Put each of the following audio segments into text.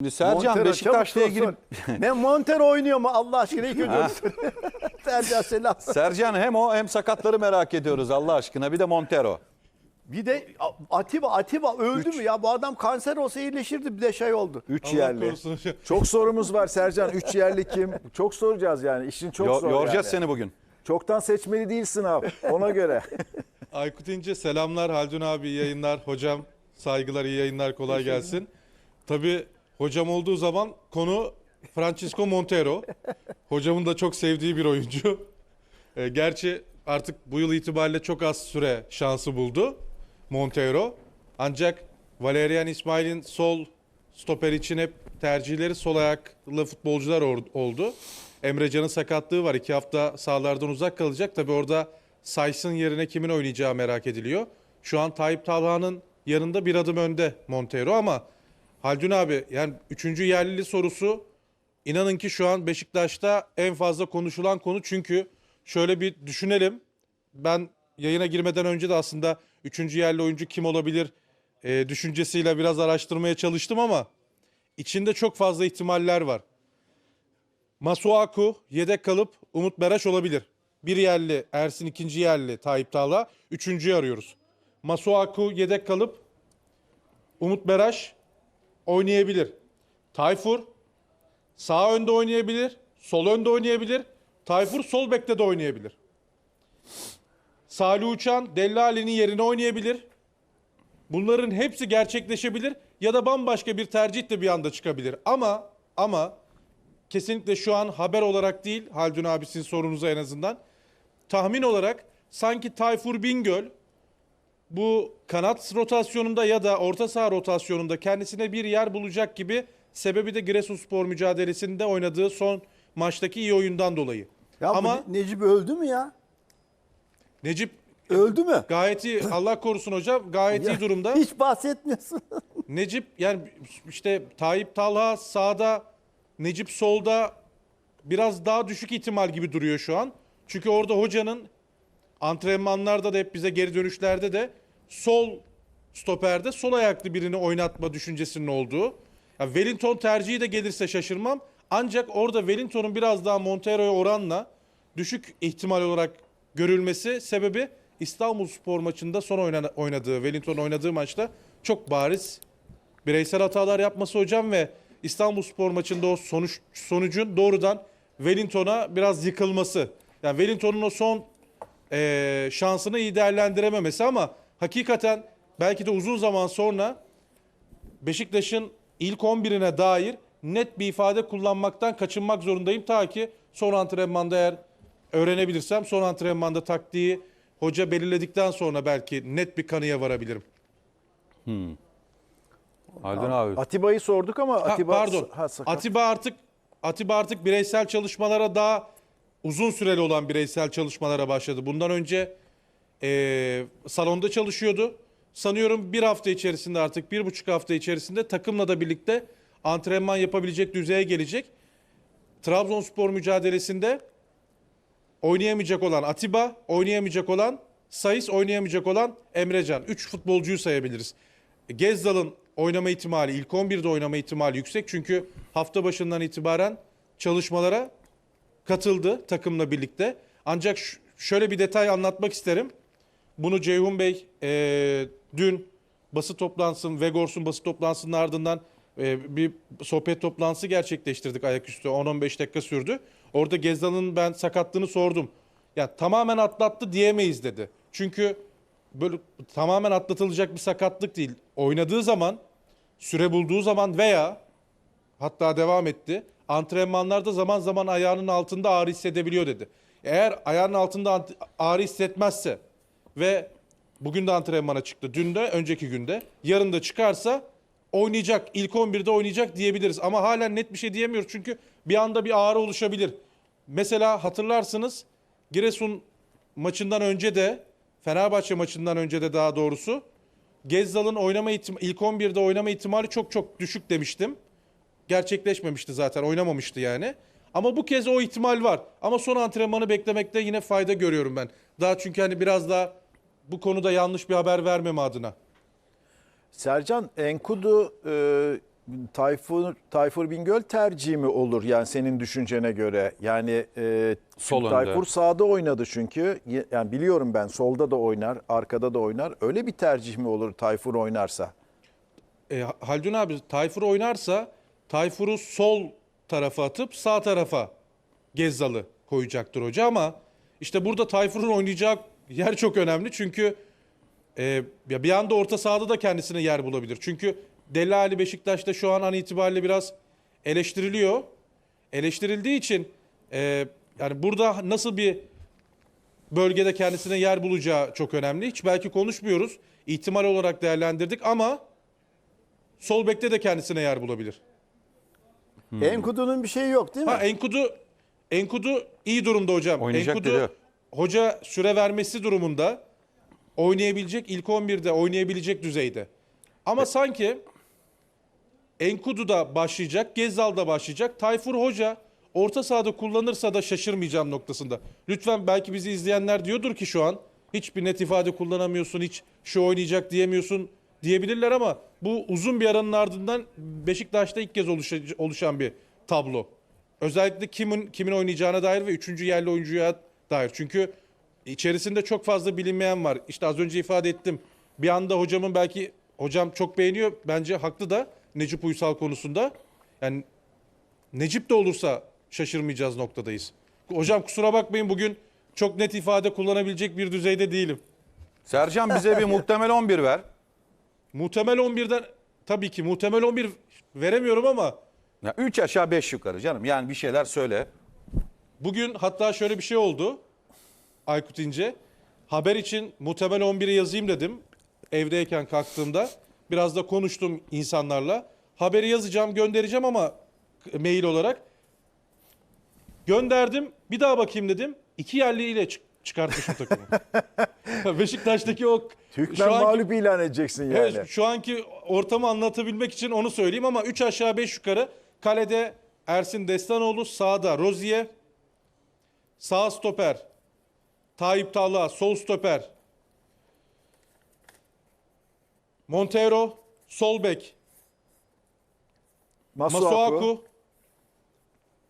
Şimdi Sercan Montero Beşiktaş'la ilgili ne Montero oynuyor mu Allah aşkına ilk önce. Sercan selam. Sercan hem o hem sakatları merak ediyoruz Allah aşkına. Bir de Montero. Bir de Atiba Atiba öldü mü ya bu adam kanser olsa iyileşirdi bir de şey oldu. Üç Allah yerli. korusun hocam. Çok sorumuz var Sercan. Üç yerli kim? Çok soracağız yani. İşin çok Yo- zor yoracağız yani. seni bugün. Çoktan seçmeli değil sınav. Ona göre. Aykut İnce selamlar Haldun abi iyi yayınlar. Hocam saygılar iyi yayınlar kolay gelsin. Tabii hocam olduğu zaman konu Francisco Montero. Hocamın da çok sevdiği bir oyuncu. E, gerçi artık bu yıl itibariyle çok az süre şansı buldu Montero. Ancak Valerian İsmail'in sol stoper için hep tercihleri sol ayaklı futbolcular oldu. Emrecan'ın sakatlığı var. iki hafta sahalardan uzak kalacak. Tabi orada Says'ın yerine kimin oynayacağı merak ediliyor. Şu an Tayyip Talha'nın yanında bir adım önde Montero ama Haldun abi yani üçüncü yerlili sorusu inanın ki şu an Beşiktaş'ta en fazla konuşulan konu çünkü şöyle bir düşünelim. Ben yayına girmeden önce de aslında üçüncü yerli oyuncu kim olabilir e, düşüncesiyle biraz araştırmaya çalıştım ama içinde çok fazla ihtimaller var. Masuaku yedek kalıp Umut Meraş olabilir. Bir yerli Ersin ikinci yerli Tayyip Tağla. Üçüncüyü arıyoruz. Masuaku yedek kalıp Umut Meraş oynayabilir. Tayfur sağ önde oynayabilir. Sol önde oynayabilir. Tayfur sol bekte de oynayabilir. Salih Uçan Dellali'nin yerine oynayabilir. Bunların hepsi gerçekleşebilir ya da bambaşka bir tercih de bir anda çıkabilir. Ama ama kesinlikle şu an haber olarak değil Haldun abisinin sorunuza en azından tahmin olarak sanki Tayfur Bingöl bu kanat rotasyonunda ya da orta saha rotasyonunda kendisine bir yer bulacak gibi sebebi de Giresunspor mücadelesinde oynadığı son maçtaki iyi oyundan dolayı. Ya bu Ama Ne- Necip öldü mü ya? Necip Öldü mü? gayet iyi Allah korusun hocam gayet Ya, iyi durumda. Hiç bahsetmiyorsun. Necip yani işte Tayyip Talha sağda, Necip solda biraz daha düşük ihtimal gibi duruyor şu an. Çünkü orada hocanın antrenmanlarda da hep bize geri dönüşlerde de sol stoperde sol ayaklı birini oynatma düşüncesinin olduğu. Ya Wellington tercihi de gelirse şaşırmam. Ancak orada Wellington'un biraz daha Montero'ya oranla düşük ihtimal olarak görülmesi sebebi İstanbul Spor maçında son oyna- oynadığı, Wellington oynadığı maçta çok bariz bireysel hatalar yapması hocam ve İstanbul Spor maçında o sonuç sonucun doğrudan Wellington'a biraz yıkılması. Yani Wellington'un o son eee, şansını iyi değerlendirememesi ama hakikaten belki de uzun zaman sonra Beşiktaş'ın ilk 11'ine dair net bir ifade kullanmaktan kaçınmak zorundayım ta ki son antrenmanda eğer öğrenebilirsem son antrenmanda taktiği hoca belirledikten sonra belki net bir kanıya varabilirim. Haldun abi. Atiba'yı sorduk ama Ha, Atiba pardon. Ha, sakat. Atiba artık Atiba artık bireysel çalışmalara daha uzun süreli olan bireysel çalışmalara başladı. Bundan önce eee, salonda çalışıyordu. Sanıyorum bir hafta içerisinde artık bir buçuk hafta içerisinde takımla da birlikte antrenman yapabilecek düzeye gelecek. Trabzonspor mücadelesinde oynayamayacak olan Atiba, oynayamayacak olan Sayıs, oynayamayacak olan Emrecan. 3 futbolcuyu sayabiliriz. Gezzal'ın oynama ihtimali, ilk 11'de oynama ihtimali yüksek. Çünkü hafta başından itibaren çalışmalara katıldı takımla birlikte. Ancak şöyle bir detay anlatmak isterim. Bunu Ceyhun Bey eee, dün basın toplantısının, Vegors'un basın toplantısının ardından eee, bir sohbet toplantısı gerçekleştirdik ayaküstü. 10-15 dakika sürdü. Orada Gezdal'ın ben sakatlığını sordum. Ya tamamen atlattı diyemeyiz dedi. Çünkü böyle tamamen atlatılacak bir sakatlık değil. Oynadığı zaman, süre bulduğu zaman veya hatta devam etti. Antrenmanlarda zaman zaman ayağının altında ağrı hissedebiliyor dedi. Eğer ayağının altında ağrı hissetmezse ve bugün de antrenmana çıktı. Dün de önceki günde. Yarın da çıkarsa oynayacak. ilk 11'de oynayacak diyebiliriz. Ama halen net bir şey diyemiyoruz. Çünkü bir anda bir ağrı oluşabilir. Mesela hatırlarsınız Giresun maçından önce de Fenerbahçe maçından önce de daha doğrusu Gezzal'ın oynama ilk 11'de oynama ihtimali çok çok düşük demiştim. Gerçekleşmemişti zaten oynamamıştı yani. Ama bu kez o ihtimal var. Ama son antrenmanı beklemekte yine fayda görüyorum ben. Daha çünkü hani biraz daha bu konuda yanlış bir haber vermeme adına. Sercan Enkudu e, Tayfur Tayfur Bingöl tercihi mi olur yani senin düşüncene göre? Yani e, Sol. Tayfur sağda oynadı çünkü. Yani biliyorum ben solda da oynar, arkada da oynar. Öyle bir tercih mi olur Tayfur oynarsa? E, Haldun abi Tayfur oynarsa Tayfur'u sol tarafa atıp sağ tarafa Gezzal'ı koyacaktır hoca ama işte burada Tayfur'un oynayacağı yer çok önemli çünkü e, ya bir anda orta sahada da kendisine yer bulabilir. Çünkü Deli Ali Beşiktaş'ta şu an an itibariyle biraz eleştiriliyor. Eleştirildiği için e, yani burada nasıl bir bölgede kendisine yer bulacağı çok önemli. Hiç belki konuşmuyoruz. İhtimal olarak değerlendirdik ama sol bekte de kendisine yer bulabilir. Enkudu'nun bir şeyi yok değil mi? Ha Enkudu Enkudu iyi durumda hocam. Oynayacak Enkudu dedi. Hoca süre vermesi durumunda oynayabilecek ilk 11'de oynayabilecek düzeyde. Ama sanki Enkudu da başlayacak, Gezzal da başlayacak. Tayfur Hoca orta sahada kullanırsa da şaşırmayacağım noktasında. Lütfen belki bizi izleyenler diyordur ki şu an hiçbir net ifade kullanamıyorsun, hiç şu oynayacak diyemiyorsun diyebilirler ama bu uzun bir aranın ardından Beşiktaş'ta ilk kez oluşa- oluşan bir tablo. Özellikle kimin kimin oynayacağına dair ve üçüncü yerli oyuncuya dair. Çünkü içerisinde çok fazla bilinmeyen var. İşte az önce ifade ettim. Bir anda hocamın belki hocam çok beğeniyor. Bence haklı da Necip Uysal konusunda. Yani Necip de olursa şaşırmayacağız noktadayız. Hocam kusura bakmayın bugün çok net ifade kullanabilecek bir düzeyde değilim. Sercan bize bir muhtemel 11 ver. Muhtemel 11'den tabii ki muhtemel 11 veremiyorum ama Ya 3 aşağı 5 yukarı canım. Yani bir şeyler söyle. Bugün hatta şöyle bir şey oldu. Aykut İnce. Haber için muhtemel 11'i yazayım dedim. Evdeyken kalktığımda. Biraz da konuştum insanlarla. Haberi yazacağım, göndereceğim ama mail olarak. Gönderdim. Bir daha bakayım dedim. İki yerliyle çık- çıkartmışım takımı. Beşiktaş'taki o Hükmen şu anki- mağlup ilan edeceksin yani. Evet, şu anki ortamı anlatabilmek için onu söyleyeyim ama 3 aşağı 5 yukarı kalede Ersin Destanoğlu, sağda Rozier, sağ stoper Tayyip Talha, sol stoper Montero, sol bek Masuaku. Masuaku,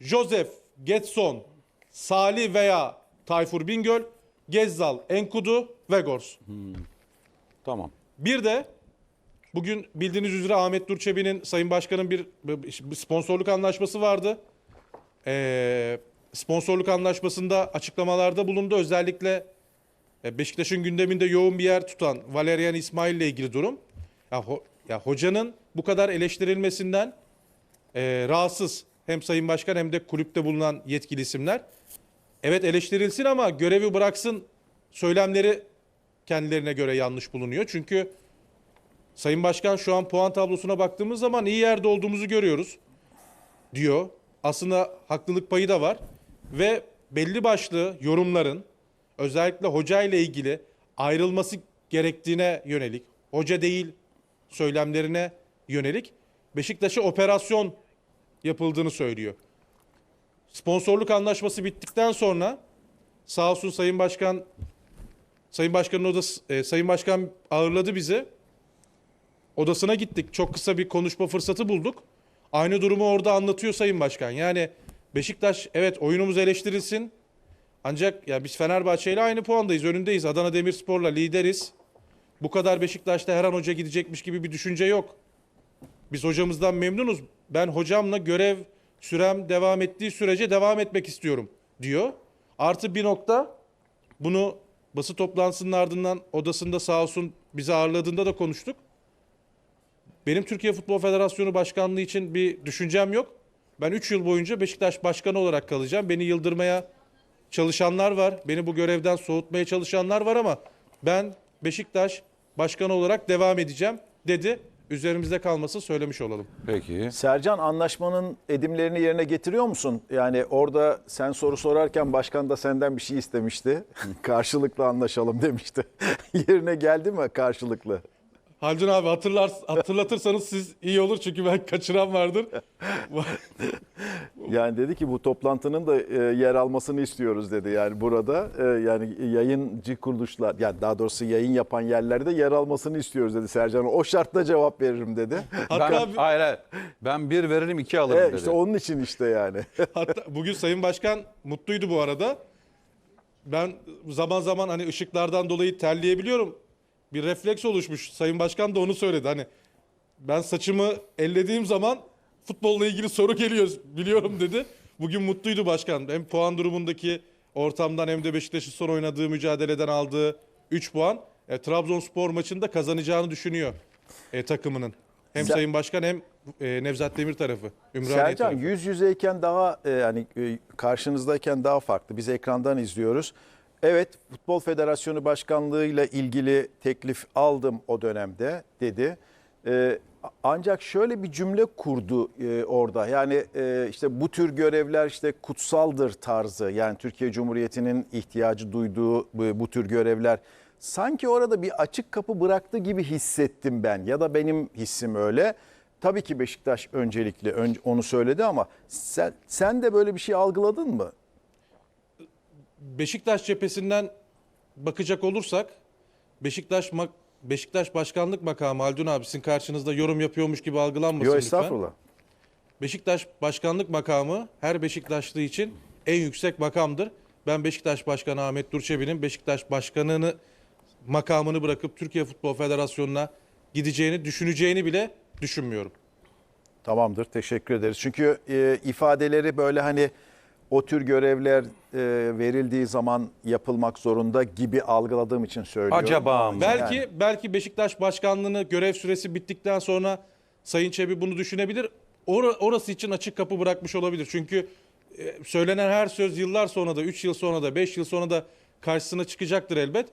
Joseph, Getson, Salih veya Tayfur Bingöl, Gezzal, Enkudu, Vegors. Tamam. Bir de bugün bildiğiniz üzere Ahmet Durçebi'nin Sayın Başkan'ın bir, sponsorluk anlaşması vardı. Ee, sponsorluk anlaşmasında açıklamalarda bulundu. Özellikle e, Beşiktaş'ın gündeminde yoğun bir yer tutan Valerian İsmail ile ilgili durum. Ya, ho- ya hocanın bu kadar eleştirilmesinden e, rahatsız hem Sayın Başkan hem de kulüpte bulunan yetkili isimler. Evet eleştirilsin ama görevi bıraksın söylemleri kendilerine göre yanlış bulunuyor. Çünkü Sayın Başkan şu an puan tablosuna baktığımız zaman iyi yerde olduğumuzu görüyoruz diyor. Aslında haklılık payı da var ve belli başlı yorumların özellikle hoca ile ilgili ayrılması gerektiğine yönelik, hoca değil söylemlerine yönelik Beşiktaş'a operasyon yapıldığını söylüyor. Sponsorluk anlaşması bittikten sonra sağ olsun Sayın Başkan Sayın Başkan'ın odası, e, Sayın Başkan ağırladı bizi. Odasına gittik. Çok kısa bir konuşma fırsatı bulduk. Aynı durumu orada anlatıyor Sayın Başkan. Yani Beşiktaş evet oyunumuz eleştirilsin. Ancak ya biz Fenerbahçe ile aynı puandayız. Önündeyiz. Adana Demirspor'la lideriz. Bu kadar Beşiktaş'ta her an hoca gidecekmiş gibi bir düşünce yok. Biz hocamızdan memnunuz. Ben hocamla görev sürem devam ettiği sürece devam etmek istiyorum diyor. Artı bir nokta bunu basın toplantısının ardından odasında sağ olsun bizi ağırladığında da konuştuk. Benim Türkiye Futbol Federasyonu Başkanlığı için bir düşüncem yok. Ben 3 yıl boyunca Beşiktaş Başkanı olarak kalacağım. Beni yıldırmaya çalışanlar var. Beni bu görevden soğutmaya çalışanlar var ama ben Beşiktaş Başkanı olarak devam edeceğim dedi. Üzerimizde kalması söylemiş olalım. Peki. Sercan anlaşmanın edimlerini yerine getiriyor musun? Yani orada sen soru sorarken başkan da senden bir şey istemişti. Karşılıklı anlaşalım demişti. yerine geldi mi karşılıklı? Haldun abi hatırlar, hatırlatırsanız siz iyi olur çünkü ben kaçıran vardır. Yani dedi ki bu toplantının da e, yer almasını istiyoruz dedi. Yani burada e, yani yayıncı kuruluşlar yani daha doğrusu yayın yapan yerlerde yer almasını istiyoruz dedi Sercan. O şartla cevap veririm dedi. Hatta, ben, hayır, hayır. Ben bir veririm iki alırım E, dedi. işte onun için işte yani. hatta bugün Sayın Başkan mutluydu bu arada. Ben zaman zaman hani ışıklardan dolayı terleyebiliyorum. Bir refleks oluşmuş. Sayın Başkan da onu söyledi. Hani ben saçımı ellediğim zaman futbolla ilgili soru geliyor biliyorum dedi. Bugün mutluydu başkan. Hem puan durumundaki ortamdan hem de Beşiktaş'ın son oynadığı mücadeleden aldığı 3 puan. E, Trabzonspor maçında kazanacağını düşünüyor e, takımının. Hem Sen- Sayın Başkan hem e, Nevzat Demir tarafı. Ümraniye Sercan tarafı. yüz yüzeyken daha e, yani e, karşınızdayken daha farklı. Biz ekrandan izliyoruz. Evet Futbol Federasyonu Başkanlığı ile ilgili teklif aldım o dönemde dedi. E, ancak şöyle bir cümle kurdu e, orada. Yani e, işte bu tür görevler işte kutsaldır tarzı. Yani Türkiye Cumhuriyeti'nin ihtiyacı duyduğu bu, bu tür görevler sanki orada bir açık kapı bıraktı gibi hissettim ben ya da benim hissim öyle. Tabii ki Beşiktaş öncelikli ön- onu söyledi ama sen, sen de böyle bir şey algıladın mı? Beşiktaş cephesinden bakacak olursak Beşiktaş Beşiktaş başkanlık makamı Haldun abi sizin karşınızda yorum yapıyormuş gibi algılanmasın Yok lütfen. estağfurullah. Beşiktaş başkanlık makamı her Beşiktaşlı için en yüksek makamdır. Ben Beşiktaş Başkanı Ahmet Durçebi'nin Beşiktaş Başkanı'nı makamını bırakıp Türkiye Futbol Federasyonu'na gideceğini, düşüneceğini bile düşünmüyorum. Tamamdır teşekkür ederiz. Çünkü e, ifadeleri böyle hani o tür görevler e, verildiği zaman yapılmak zorunda gibi algıladığım için söylüyorum. Acaba mı? Belki Yani. belki Beşiktaş başkanlığını görev süresi bittikten sonra Sayın Çebi bunu düşünebilir. Or- orası için açık kapı bırakmış olabilir. Çünkü e, söylenen her söz yıllar sonra da 3 yıl sonra da 5 yıl sonra da karşısına çıkacaktır elbet.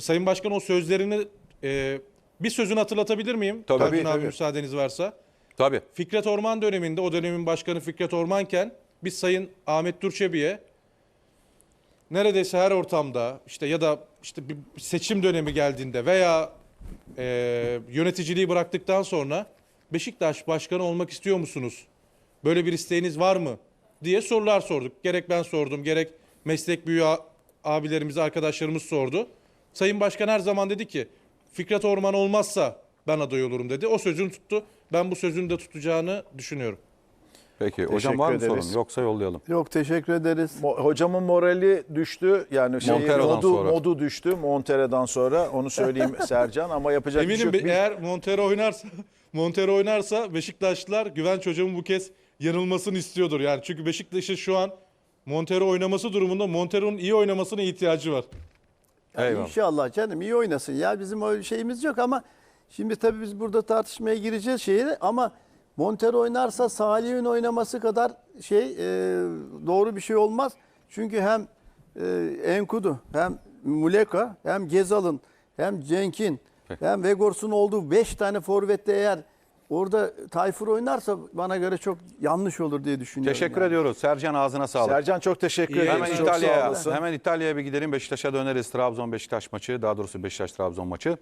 Sayın Başkan o sözlerini e, bir sözünü hatırlatabilir miyim? Tabii. Tabii, abi tabii. müsaadeniz varsa. Tabii. Fikret Orman döneminde o dönemin başkanı Fikret Ormanken biz Sayın Ahmet Durçebi'ye neredeyse her ortamda işte ya da işte bir seçim dönemi geldiğinde veya e, yöneticiliği bıraktıktan sonra Beşiktaş başkanı olmak istiyor musunuz? Böyle bir isteğiniz var mı? diye sorular sorduk. Gerek ben sordum, gerek meslek büyüğü abilerimiz, arkadaşlarımız sordu. Sayın Başkan her zaman dedi ki Fikret Orman olmazsa ben aday olurum dedi. O sözünü tuttu. Ben bu sözünü de tutacağını düşünüyorum. Peki hocam Teşekkür var mı ederiz. sorun? Yoksa yollayalım. Yok teşekkür ederiz. Mo- Hocamın morali düştü. Yani şey, Montero'dan modu, sonra. modu düştü Montero'dan sonra. Onu söyleyeyim Sercan ama yapacak bir şey Eminim yok. be- eğer Montero oynarsa Montero oynarsa Beşiktaşlılar Güvenç hocamın bu kez yanılmasını istiyordur. Yani çünkü Beşiktaş'ın şu an Montero oynaması durumunda Montero'nun iyi oynamasına ihtiyacı var. Ya Eyvallah. İnşallah canım iyi oynasın. Ya bizim öyle şeyimiz yok ama şimdi tabii biz burada tartışmaya gireceğiz şeyi ama Montero oynarsa Salih'in oynaması kadar şey e, doğru bir şey olmaz. Çünkü hem e, Enkudu hem Muleka hem Gezal'ın hem Cenk'in hem Vegors'un olduğu 5 tane forvette eğer orada Tayfur oynarsa bana göre çok yanlış olur diye düşünüyorum. Teşekkür yani. ediyoruz. Sercan ağzına sağlık. Sercan çok teşekkür ederim. Hemen İtalya'ya hemen İtalya'ya bir gidelim. Beşiktaş'a döneriz. Trabzon Beşiktaş maçı, daha doğrusu Beşiktaş Trabzon maçı.